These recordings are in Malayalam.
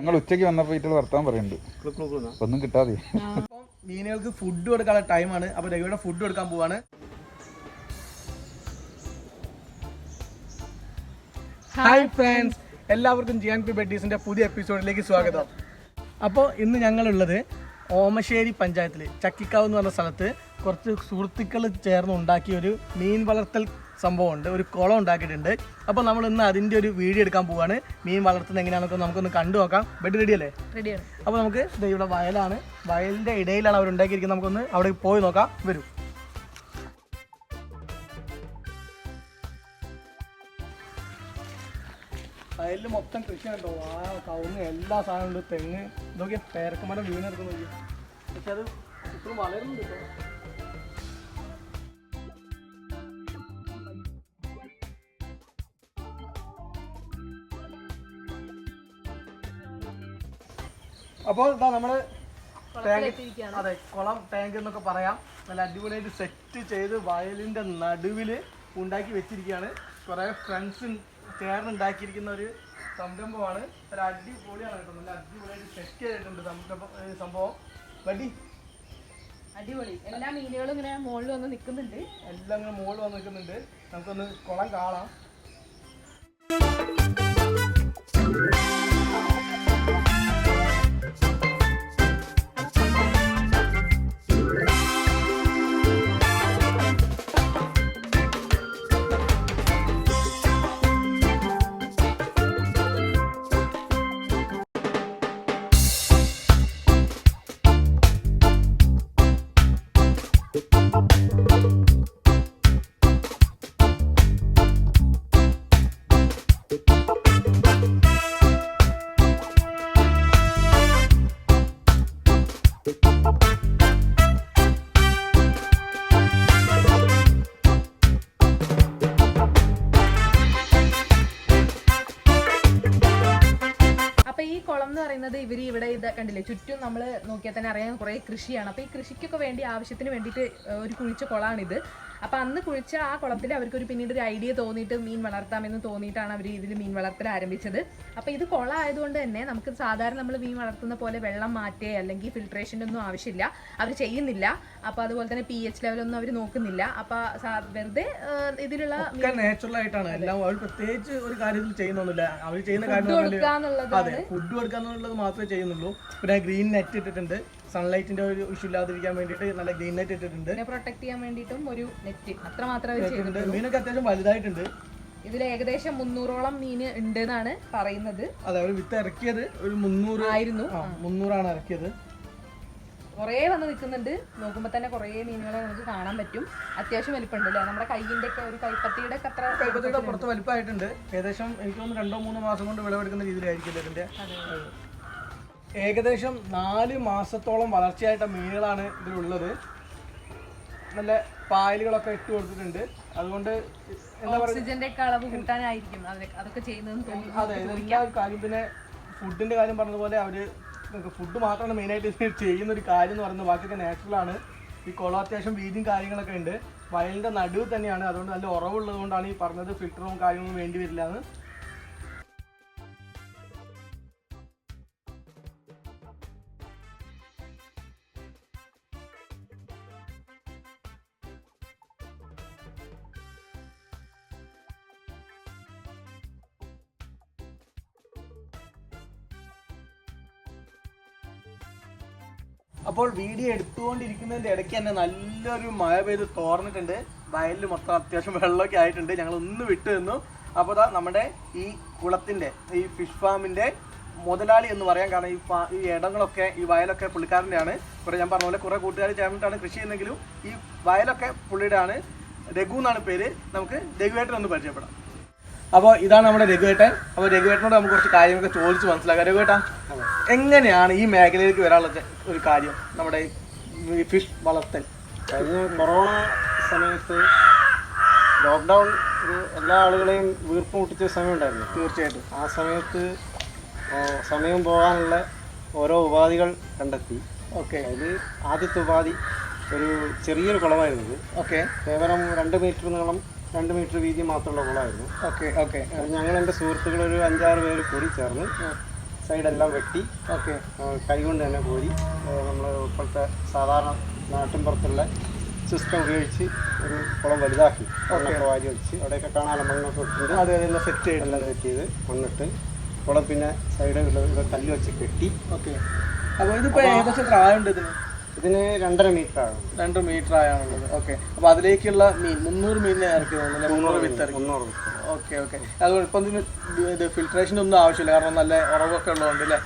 ഞങ്ങൾ ഉച്ചയ്ക്ക് വന്നപ്പോൾ വീട്ടിൽ വർത്താൻ പറയുന്നുണ്ട്. ഒന്നും കിട്ടാതെ. മീനുകൾക്ക് ഫുഡ് കൊടുക്കാനുള്ള ടൈമാണ് അപ്പൊ രവിയുടെ ഫുഡ് കൊടുക്കാൻ പോവാണ്. ഹായ് ഫ്രണ്ട്സ് എല്ലാവർക്കും ജി ആൻഡ് പി ബെഡീസിന്റെ പുതിയ എപ്പിസോഡിലേക്ക് സ്വാഗതം. അപ്പോൾ ഇന്ന് ഞങ്ങളുള്ളത് ഓമശ്ശേരി പഞ്ചായത്തിൽ ചക്കിക്കാവ് എന്ന് പറഞ്ഞ സ്ഥലത്ത് കുറച്ച് സുഹൃത്തുക്കൾ ചേർന്ന് ഉണ്ടാക്കിയ ഒരു മീൻ വളർത്തൽ സംഭവമുണ്ട്. ഒരു കുളം ഉണ്ടാക്കിയിട്ടുണ്ട്. അപ്പോൾ നമ്മൾ ഇന്ന് അതിന്റെ ഒരു വീഡിയോ എടുക്കാൻ പോവാണ്. മീൻ വളർത്തുന്നത് എങ്ങനെയാണെന്നൊക്കെ നമുക്കൊന്ന് കണ്ടു നോക്കാം. ബെഡ് റെഡി അല്ലേ? റെഡിയാണ് അപ്പോൾ നമുക്ക് ഇവിടെ വയലാണ്. വയലിന്റെ ഇടയിലാണ് അവർ ഉണ്ടാക്കിയിരിക്കുന്നത്. നമുക്കൊന്ന് അവിടെ പോയി നോക്കാം. വരൂ. വയലിൽ മൊത്തം കൃഷി കണ്ടോ ആ കവുങ്ങ് എല്ലാ സാധനവും ഉണ്ട്. തെങ്ങ്. ഇതൊക്കെ പേരക്കുമരം വീണെടുക്കുന്നു പക്ഷെ അത് ഇപ്പോഴും വളരുന്നുണ്ട് കേട്ടോ. അപ്പോൾ ഇതാ നമ്മൾ ടാങ്ക് അതെ കുളം ടാങ്ക് എന്നൊക്കെ പറയാം. നല്ല അടിപൊളിയായിട്ട് സെറ്റ് ചെയ്ത് വയലിന്റെ നടുവിൽ ഉണ്ടാക്കി വെച്ചിരിക്കുകയാണ്. കുറേ ഫ്രണ്ട്സ് ചേർന്ന് ഉണ്ടാക്കിയിരിക്കുന്ന ഒരു സംരംഭമാണ്. ഒരു അടിപൊളിയാണ് കേട്ടോ. നല്ല അടിപൊളിയായിട്ട് സെറ്റ് ചെയ്തിട്ടുണ്ട് സംഭവം. വടി അടിപൊളി. എല്ലാ മീനുകളും ഇങ്ങനെ മുകളിൽ വന്ന് നിൽക്കുന്നുണ്ട്. എല്ലാം ഇങ്ങനെ മുകളിൽ വന്ന് നിൽക്കുന്നുണ്ട്. നമുക്കൊന്ന് കുളം കാണാം. പറയുന്നത് ഇവർ ഇവിടെ ഇത് കണ്ടില്ലേ? ചുറ്റും നമ്മൾ നോക്കിയാൽ തന്നെ അറിയാൻ കുറേ കൃഷിയാണ്. അപ്പോൾ ഈ കൃഷിക്കൊക്കെ വേണ്ടി ആവശ്യത്തിന് വേണ്ടിയിട്ട് ഒരു കുഴിച്ച കുളമാണിത് അപ്പൊ അന്ന് കുഴിച്ച ആ കുളത്തിൽ അവർക്ക് ഒരു പിന്നീട് ഒരു ഐഡിയ തോന്നിയിട്ട് മീൻ വളർത്താമെന്ന് തോന്നിയിട്ടാണ് അവർ ഇതിൽ മീൻ വളർത്തൽ ആരംഭിച്ചത്. അപ്പൊ ഇത് കുളം ആയതുകൊണ്ട് തന്നെ നമുക്ക് സാധാരണ നമ്മൾ മീൻ വളർത്തുന്ന പോലെ വെള്ളം മാറ്റേ അല്ലെങ്കിൽ ഫിൽട്രേഷന്റെ ഒന്നും ആവശ്യമില്ല. അവർ ചെയ്യുന്നില്ല. അപ്പൊ അതുപോലെ തന്നെ പി എച്ച് ലെവലൊന്നും അവർ നോക്കുന്നില്ല. അപ്പൊ സാ- വെറുതെ ഇതിലുള്ള നാച്ചുറൽ ആയിട്ടാണ്. എല്ലാം അവർ പ്രത്യേകിച്ച് ഒരു കാര്യത്തിൽ ചെയ്യുന്നൊന്നുമില്ല. അവർ ചെയ്യുന്ന കാര്യം ഫുഡ് കൊടുക്കാന്നുള്ളത് മാത്രമേ ചെയ്യുന്നുള്ളൂ. പിന്നെ ഗ്രീൻ നെറ്റ് ഇട്ടിട്ടുണ്ട്. സൺലൈറ്റിന്റെ ഒരു ഇഷ്യൂ ഇല്ലാതിരിക്കാൻ വേണ്ടിയിട്ട് നല്ല ഗ്രീൻ നെറ്റ് ഇട്ടിട്ടുണ്ട്. പ്രൊട്ടക്ട് ചെയ്യാൻ വേണ്ടിയിട്ടും ഒരു നെറ്റ് അത്ര മാത്രമേ. മീനൊക്കെ അത്യാവശ്യം വലുതായിട്ടുണ്ട്. ഇതിൽ ഏകദേശം മുന്നൂറോളം മീൻ ഉണ്ട് എന്നാണ് പറയുന്നത്. അതെ അവർ വിത്ത് ഇറക്കിയത് ഒരു മുന്നൂറ് ആയിരുന്നു. മുന്നൂറാണ് ഇറക്കിയത്. കുറേ വന്ന് നിൽക്കുന്നുണ്ട്. നോക്കുമ്പോൾ തന്നെ കുറേ മീനുകളെ നമുക്ക് കാണാൻ പറ്റും. അത്യാവശ്യം വലിപ്പമുണ്ട് അല്ലേ? നമ്മുടെ കയ്യിന്റെ ഒക്കെ ഒരു കൈപ്പത്തിയുടെ ഒക്കെ അത്ര കൈപ്പത്തിയുടെ പുറത്ത് വലിപ്പമായിട്ടുണ്ട്. ഏകദേശം എനിക്ക് തോന്നുന്നു രണ്ടോ മൂന്നോ മാസം കൊണ്ട് വിളവെടുക്കുന്ന രീതിയിലായിരിക്കും ഇതിന്റെ ഏകദേശം നാല് മാസത്തോളം വളർച്ചയായിട്ട മീനുകളാണ് ഇതിലുള്ളത്. നല്ല പായലുകളൊക്കെ ഇട്ട് കൊടുത്തിട്ടുണ്ട്. അതുകൊണ്ട് എന്താ പറയുക ഓക്സിജന്റെ ഒക്കെ അളവ് കൂട്ടാനായിരിക്കും അതൊക്കെ അതെ ഇതെല്ലാ കാര്യം പിന്നെ ഫുഡിന്റെ കാര്യം പറഞ്ഞതുപോലെ അവർ ഫുഡ് മാത്രമാണ് മെയിനായിട്ട് ചെയ്യുന്ന ഒരു കാര്യം എന്ന് പറയുന്നത് ബാക്കിയൊക്കെ നാച്ചുറൽ ആണ്. ഈ കുളം അത്യാവശ്യം വീതിയും കാര്യങ്ങളൊക്കെ ഉണ്ട്. വയലിന്റെ നടുവ് തന്നെയാണ്. അതുകൊണ്ട് നല്ല ഉറവുള്ളത് കൊണ്ടാണ് ഈ പറഞ്ഞത് ഫിൽറ്ററും കാര്യങ്ങളും വേണ്ടി വരില്ല എന്ന് അപ്പോൾ വീഡിയോ എടുത്തുകൊണ്ടിരിക്കുന്നതിന്റെ ഇടയ്ക്ക് തന്നെ നല്ലൊരു മഴ പെയ്ത് തോർന്നിട്ടുണ്ട്. വയലിൽ മൊത്തം അത്യാവശ്യം വെള്ളമൊക്കെ ആയിട്ടുണ്ട്. ഞങ്ങൾ ഒന്ന് വിട്ടു നിന്നു. അപ്പോൾ അതാ നമ്മുടെ ഈ കുളത്തിന്റെ ഈ ഫിഷ് ഫാമിന്റെ മുതലാളി എന്ന് പറയാൻ കാരണം ഈ ഈ ഇടങ്ങളൊക്കെ ഈ വയലൊക്കെ പുള്ളിക്കാരന്റെ ആണ് കുറെ ഞാൻ പറഞ്ഞ പോലെ കുറേ കൂട്ടുകാർ ചേർന്നിട്ടാണ് കൃഷി ചെയ്യുന്നെങ്കിലും ഈ വയലൊക്കെ പുള്ളിയുടെ ആണ് രഘു എന്നാണ് പേര്. നമുക്ക് രഘുവേട്ടൻ പരിചയപ്പെടാം. അപ്പോൾ ഇതാണ് നമ്മുടെ രഘുവേട്ടൻ. അപ്പോൾ രഘുവേട്ടനോട് നമുക്ക് കുറച്ച് കാര്യങ്ങളൊക്കെ ചോദിച്ച് മനസ്സിലാക്കാം. രഘുവേട്ടാ എങ്ങനെയാണ് ഈ മേഖലയിലേക്ക് വരാനുള്ള ഒരു കാര്യം? നമ്മുടെ ഈ ഫിഷ് വളർത്തൽ. കഴിഞ്ഞ കൊറോണ സമയത്ത് ലോക്ക്ഡൗൺ ഒരു എല്ലാ ആളുകളെയും വീർപ്പ് മുട്ടിച്ച സമയം ഉണ്ടായിരുന്നു തീർച്ചയായിട്ടും. ആ സമയത്ത് സമയം പോകാനുള്ള ഓരോ ഉപാധികൾ കണ്ടെത്തി. ഓക്കെ. അതിൽ ആദ്യത്തെ ഉപാധി ഒരു ചെറിയൊരു കുളമായിരുന്നു. ഇത് ഓക്കെ. കേവലം രണ്ട് മീറ്റർ നീളം രണ്ട് മീറ്റർ വീതി മാത്രമുള്ള കുളമായിരുന്നു. Okay okay. അത് ഞങ്ങൾ എന്റെ സുഹൃത്തുക്കൾ ഒരു അഞ്ചാറ് പേര് കൂടി ചേർന്ന് സൈഡെല്ലാം വെട്ടി ഓക്കെ. കൈ കൈകൊണ്ട് തന്നെ കോരി നമ്മൾ ഇപ്പോഴത്തെ സാധാരണ നാട്ടിൻപുറത്തുള്ള സിസ്റ്റം ഉപയോഗിച്ച് ഒരു കുളം വലുതാക്കി. മണ്ണൊക്കെ വാരി വെച്ച് അവിടെയൊക്കെ കാണാനും മണ്ണൊക്കെ ഇട്ടിട്ട് അതിൽ നിന്ന് സെറ്റ് ചെയ്ത് എല്ലാം സെറ്റ് ചെയ്ത് മണ്ണിട്ട് കുളം പിന്നെ സൈഡിൽ കല്ല് വെച്ച് കെട്ടി. ഓക്കെ. അപ്പോൾ ഇതിപ്പോൾ ഏകദേശം പ്രായമുണ്ട് ഇതിന്? ഇതിന് രണ്ടര മീറ്റർ ആണ്. രണ്ട് മീറ്റർ ആയാണുള്ളത്. ഓക്കെ അപ്പൊ അതിലേക്കുള്ള മീൻ മുന്നൂറ് മീനിനെ ഇറക്കി തോന്നുന്നു മുന്നൂറ് വിത്ത് മുന്നൂറ് ഓക്കെ ഓക്കെ അതുകൊണ്ട് ഇപ്പം ഇതിന് ഇത് ഫിൽട്രേഷൻ ഒന്നും ആവശ്യമില്ല. കാരണം നല്ല ഉറവൊക്കെ ഉള്ളതുകൊണ്ട് അല്ലേ?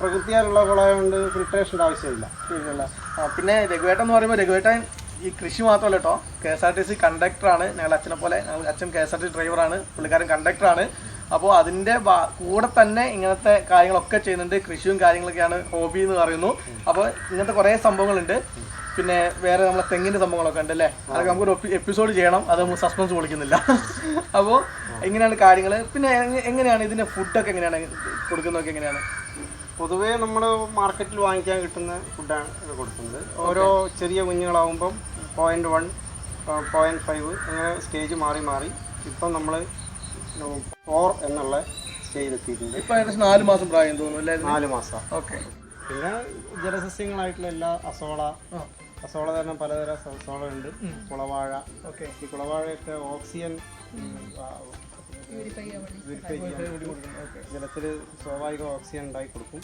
പ്രകൃതിയാലുള്ള കുളമായതുകൊണ്ട് ഫിൽട്രേഷന്റെ ആവശ്യമില്ല. പിന്നെ രഘുവേട്ടൻ എന്ന് പറയുമ്പോൾ രഘുവേട്ടൻ ഈ കൃഷി മാത്രമല്ല കേട്ടോ K S R T C കണ്ടക്ടറാണ് ഞങ്ങളുടെ അച്ഛനെ പോലെ ഞങ്ങൾ അച്ഛൻ K S R T C ഡ്രൈവറാണ് പുള്ളിക്കാരൻ കണ്ടക്ടറാണ് അപ്പോൾ അതിന്റെ കൂടെ തന്നെ ഇങ്ങനത്തെ കാര്യങ്ങളൊക്കെ ചെയ്യുന്നുണ്ട്. കൃഷിയും കാര്യങ്ങളൊക്കെയാണ് ഹോബി എന്ന് പറയുന്നു. അപ്പോൾ ഇങ്ങനത്തെ കുറേ സംഭവങ്ങളുണ്ട്. പിന്നെ വേറെ നമ്മളെ തെങ്ങിന്റെ സംഭവങ്ങളൊക്കെ ഉണ്ട് അല്ലേ അതൊക്കെ നമുക്കൊരു എപ്പിസോഡ് ചെയ്യണം. അത് നമ്മൾ സസ്പെൻസ് വിളിക്കുന്നില്ല. അപ്പോൾ എങ്ങനെയാണ് കാര്യങ്ങൾ പിന്നെ എങ്ങ- എങ്ങനെയാണ് ഇതിന്റെ ഫുഡൊക്കെ എങ്ങനെയാണ്? കൊടുക്കുന്നതൊക്കെ എങ്ങനെയാണ്? പൊതുവേ നമ്മൾ മാർക്കറ്റിൽ വാങ്ങിക്കാൻ കിട്ടുന്ന ഫുഡാണ് കൊടുക്കുന്നത്. ഓരോ ചെറിയ കുഞ്ഞുങ്ങളാവുമ്പം പോയിന്റ് വൺ പോയിന്റ് ഫൈവ് അങ്ങനെ സ്റ്റേജ് മാറി മാറി. ഇപ്പം നമ്മൾ ഫോർ എന്നുള്ള ചെയ്തെത്തിയിട്ടുണ്ട്. ഇപ്പോൾ ഏകദേശം നാല് മാസം പ്രായം തോന്നുന്നു അല്ലേ നാല് മാസം. ഓക്കെ. പിന്നെ ജലസസ്യങ്ങളായിട്ടുള്ള എല്ലാ അസോള അസോള തന്നെ പലതരം അസോള ഉണ്ട് കുളവാഴ. ഓക്കെ. ഈ കുളവാഴയൊക്കെ ഓക്സിജൻ ജലത്തിൽ സ്വാഭാവിക ഓക്സിജൻ ഉണ്ടായി കൊടുക്കും.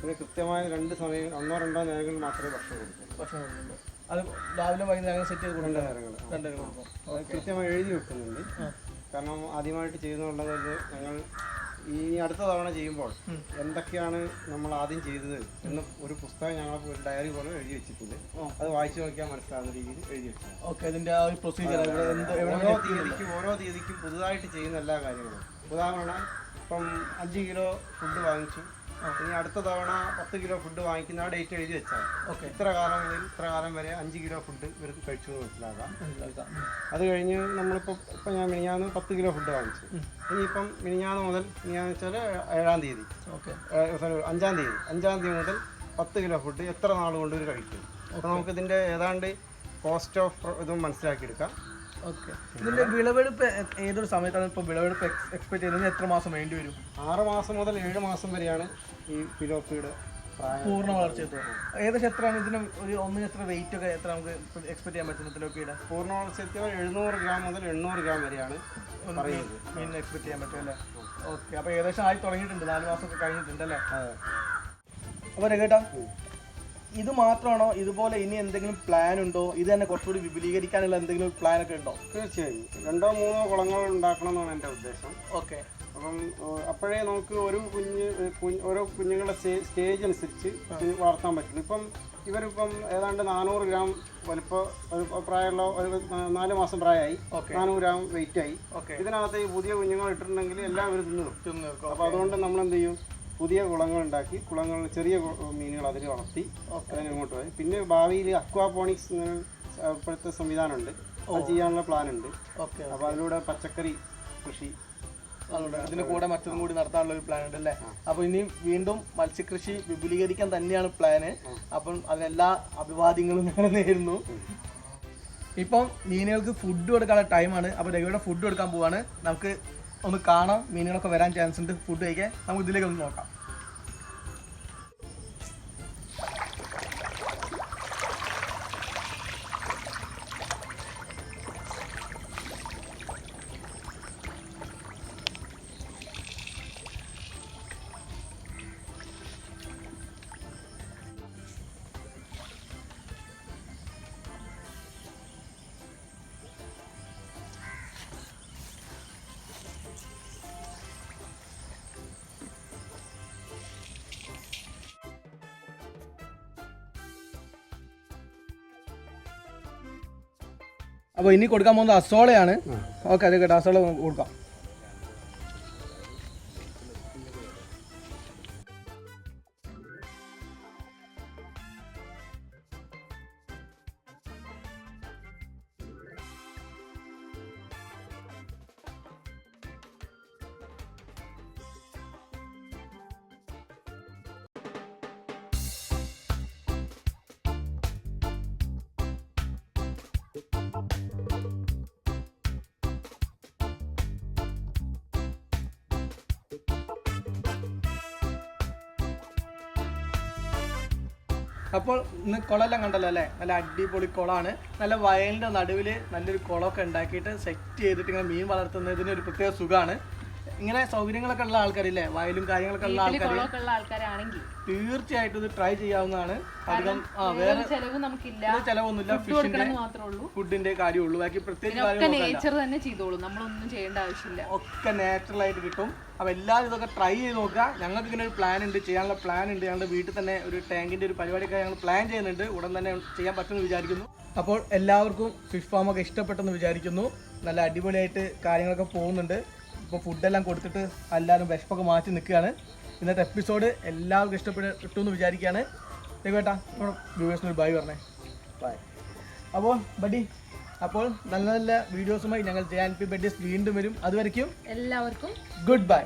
പിന്നെ കൃത്യമായ രണ്ട് സമയം ഒന്നോ രണ്ടോ നേരങ്ങൾ മാത്രമേ ഭക്ഷണം കൊടുക്കൂ. ഭക്ഷണം അത് രാവിലെ വൈകുന്നേരം സെറ്റ് ചെയ്ത് കൊടുക്കേണ്ട നേരങ്ങൾ കൃത്യമായി എഴുതി വെക്കുന്നുണ്ട്. കാരണം ആദ്യമായിട്ട് ചെയ്യുന്നുള്ളത് ഞങ്ങൾ ഈ അടുത്ത തവണ ചെയ്യുമ്പോൾ എന്തൊക്കെയാണ് നമ്മൾ ആദ്യം ചെയ്തത് എന്ന് ഒരു പുസ്തകം ഞങ്ങൾ ഒരു ഡയറി പോലെ എഴുതി വെച്ചിട്ടുണ്ട്. അത് വായിച്ചു നോക്കിയാൽ മനസ്സിലാവുന്ന രീതിയിൽ എഴുതി വെച്ചിട്ടുണ്ട്. ഓരോ തീയതിക്കും ഓരോ തീയതിക്കും പുതുതായിട്ട് ചെയ്യുന്ന എല്ലാ കാര്യങ്ങളും. ഉദാഹരണം ഇപ്പം അഞ്ച് കിലോ ഫുഡ് വാങ്ങിച്ചു. ഇനി അടുത്ത തവണ പത്ത് കിലോ ഫുഡ് വാങ്ങിക്കുന്ന ആ ഡേറ്റ് എഴുതി വെച്ചാൽ ഓക്കെ ഇത്ര കാലം മുതൽ ഇത്ര കാലം വരെ അഞ്ച് കിലോ ഫുഡ് ഇവർക്ക് കഴിച്ചു എന്ന് മനസ്സിലാക്കാം. അത് കഴിഞ്ഞ് നമ്മളിപ്പോൾ ഇപ്പം ഞാൻ മിനിഞ്ഞാന്ന് പത്ത് കിലോ ഫുഡ് വാങ്ങിച്ചു. ഇനിയിപ്പം മിനിഞ്ഞാന്ന് മുതൽ മിനിഞ്ഞാന്ന് വെച്ചാൽ ഏഴാം തീയതി. ഓക്കെ സോറി അഞ്ചാം തീയതി. അഞ്ചാം തീയതി മുതൽ പത്ത് കിലോ ഫുഡ് എത്ര നാൾ കൊണ്ട് ഇവർ കഴിക്കും? അപ്പോൾ നമുക്കിതിന്റെ ഏതാണ്ട് കോസ്റ്റ് ഓഫ് ഇതും മനസ്സിലാക്കിയെടുക്കാം. ഇതിന്റെ വിളവെടുപ്പ് ഏതൊരു സമയത്താണ് ഇപ്പോൾ വിളവെടുപ്പ് എക്സ്പെക്ട് ചെയ്യുന്നത്? എത്ര മാസം വേണ്ടി വരും? ആറ് മാസം മുതൽ ഏഴ് മാസം വരെയാണ് ഈ പിലോപ്പിയുടെ പൂർണ വളർച്ച എത്തുക. ഏകദേശം എത്രയാണ് ഇതിന് ഒരു ഒന്നിന് എത്ര വെയിറ്റ് ഒക്കെ എത്ര നമുക്ക് എക്സ്പെക്ട് ചെയ്യാൻ പറ്റുന്ന പിലോപ്പിയുടെ പൂർണ വളർച്ചയെത്തിയാൽ എഴുന്നൂറ് ഗ്രാം മുതൽ എണ്ണൂറ് ഗ്രാം വരെയാണ് മീൻ എക്സ്പെക്ട് ചെയ്യാൻ പറ്റും അല്ലേ? ഓക്കെ അപ്പോൾ ഏകദേശം ആയി തുടങ്ങിയിട്ടുണ്ട്. നാല് മാസമൊക്കെ കഴിഞ്ഞിട്ടുണ്ട് അല്ലേ? അപ്പോൾ രഘേട്ടാ ഇത് മാത്രമാണോ? ഇതുപോലെ ഇനി എന്തെങ്കിലും പ്ലാൻ ഉണ്ടോ? ഇത് തന്നെ കുറച്ചുകൂടി വിപുലീകരിക്കാനുള്ള എന്തെങ്കിലും പ്ലാൻ ഒക്കെ ഉണ്ടോ? തീർച്ചയായും. രണ്ടോ മൂന്നോ കുളങ്ങൾ ഉണ്ടാക്കണം എന്നാണ് എന്റെ ഉദ്ദേശം. ഓക്കെ. അപ്പം അപ്പോഴേ നമുക്ക് ഒരു കുഞ്ഞ് ഓരോ കുഞ്ഞുങ്ങളുടെ സ്റ്റേജ് അനുസരിച്ച് വളർത്താൻ പറ്റും ഇപ്പം ഇവരിപ്പം ഏതാണ്ട് നാനൂറ് ഗ്രാം വലിപ്പ ഒരു പ്രായമുള്ള ഒരു നാല് മാസം പ്രായമായി. നാനൂറ് ഗ്രാം വെയിറ്റ് ആയി. ഇതിനകത്ത് ഈ പുതിയ കുഞ്ഞുങ്ങൾ ഇട്ടിട്ടുണ്ടെങ്കിൽ എല്ലാവരും തിന്നു തീർക്കും. അപ്പോൾ അതുകൊണ്ട് നമ്മൾ എന്ത് ചെയ്യും? പുതിയ കുളങ്ങൾ ഉണ്ടാക്കി കുളങ്ങൾ ചെറിയ മീനുകൾ അതിൽ വളർത്തി അതിന് ഇങ്ങോട്ട് പോയി. പിന്നെ ഭാവിയിൽ അക്വാപോണിക്സ് ഇപ്പോഴത്തെ സംവിധാനമുണ്ട്. അത് ചെയ്യാനുള്ള പ്ലാൻ ഉണ്ട് ഓക്കെ. അപ്പോൾ അതിലൂടെ പച്ചക്കറി കൃഷി അതിന് ഇതിന്റെ കൂടെ മറ്റൊന്നും കൂടി നടത്താനുള്ള ഒരു പ്ലാൻ ഉണ്ട് അല്ലേ അപ്പൊ ഇനി വീണ്ടും മത്സ്യകൃഷി വിപുലീകരിക്കാൻ തന്നെയാണ് പ്ലാന്. അപ്പം അതിനെല്ലാ അഭിവാദ്യങ്ങളും ഞങ്ങൾ നേരുന്നു. ഇപ്പം മീനുകൾക്ക് ഫുഡ് കൊടുക്കാനുള്ള ടൈമാണ് അപ്പോൾ രവിയുടെ ഫുഡ് കൊടുക്കാൻ പോവാണ്. നമുക്ക് ഒന്ന് കാണാം. മീനുകളൊക്കെ വരാൻ ചാൻസ് ഉണ്ട്. ഫുഡ് കഴിക്കാൻ. നമുക്ക് ഇതിലേക്ക് ഒന്ന് നോക്കാം. അപ്പോൾ ഇനി കൊടുക്കാൻ പോകുന്നത് അസോളയാണ്. ഓക്കെ അത് കേട്ടോ. അസോള കൊടുക്കാം. അപ്പോൾ ഇന്ന് കുളമെല്ലാം കണ്ടല്ലോ അല്ലേ? നല്ല അടിപൊളി കുളമാണ് നല്ല വയലിന്റെ നടുവിൽ നല്ലൊരു കുളമൊക്കെ ഉണ്ടാക്കിയിട്ട് സെറ്റ് ചെയ്തിട്ട് ഇങ്ങനെ മീൻ വളർത്തുന്നതിന് ഒരു പ്രത്യേക സുഖമാണ് ഇങ്ങനെ സൗകര്യങ്ങളൊക്കെ ഉള്ള ആൾക്കാരില്ലേ? വയലും കാര്യങ്ങളൊക്കെ ഉള്ള ആൾക്കാർ ആൾക്കാരാണെങ്കിൽ തീർച്ചയായിട്ടും ഇത് ട്രൈ ചെയ്യാവുന്നതാണ്. അധികം ആ വേറെ ചെലവ് നമുക്കില്ല. ചെലവൊന്നുമില്ല. ഫിഷിന്റെ ഫുഡിന്റെ കാര്യമുള്ളൂ. ബാക്കി പ്രത്യേകിച്ച് ഒക്കെ നേച്ചർ തന്നെ ചെയ്തോളൂ. നമ്മളൊന്നും ചെയ്യേണ്ട ആവശ്യമില്ല. ഒക്കെ നാച്ചുറൽ ആയിട്ട് കിട്ടും. അപ്പോൾ എല്ലാവരും ഇതൊക്കെ ട്രൈ ചെയ്ത് നോക്കുക. ഞങ്ങൾക്ക് ഇങ്ങനെ ഒരു പ്ലാൻ ഉണ്ട്. ചെയ്യാനുള്ള പ്ലാൻ ഉണ്ട്. ഞങ്ങളുടെ വീട്ടിൽ തന്നെ ഒരു ടാങ്കിന്റെ ഒരു പരിപാടിയൊക്കെ ഞങ്ങൾ പ്ലാൻ ചെയ്യുന്നുണ്ട്. ഉടൻ തന്നെ ചെയ്യാൻ പറ്റുമെന്ന് വിചാരിക്കുന്നു. അപ്പോൾ എല്ലാവർക്കും ഫിഷ് ഫാം ഒക്കെ ഇഷ്ടപ്പെട്ടെന്ന് വിചാരിക്കുന്നു. നല്ല അടിപൊളിയായിട്ട് കാര്യങ്ങളൊക്കെ പോകുന്നുണ്ട്. ഇപ്പോൾ ഫുഡെല്ലാം കൊടുത്തിട്ട് എല്ലാവരും വിശപ്പൊക്കെ മാറ്റി നിൽക്കുകയാണ്. ഇന്നത്തെ എപ്പിസോഡ് എല്ലാവർക്കും ഇഷ്ടപ്പെട്ടു എന്ന് വിചാരിക്കുകയാണ്. ദേവേട്ടാ നമ്മുടെ വ്യൂവേഴ്സിന് ഒരു ബൈ പറഞ്ഞേ. ബൈ അപ്പോൾ ബഡി അപ്പോൾ നല്ല നല്ല വീഡിയോസുമായി ഞങ്ങൾ ജെ ആൻഡ് പി ബഡീസ് വീണ്ടും വരും. അതുവരയ്ക്കും എല്ലാവർക്കും ഗുഡ് ബൈ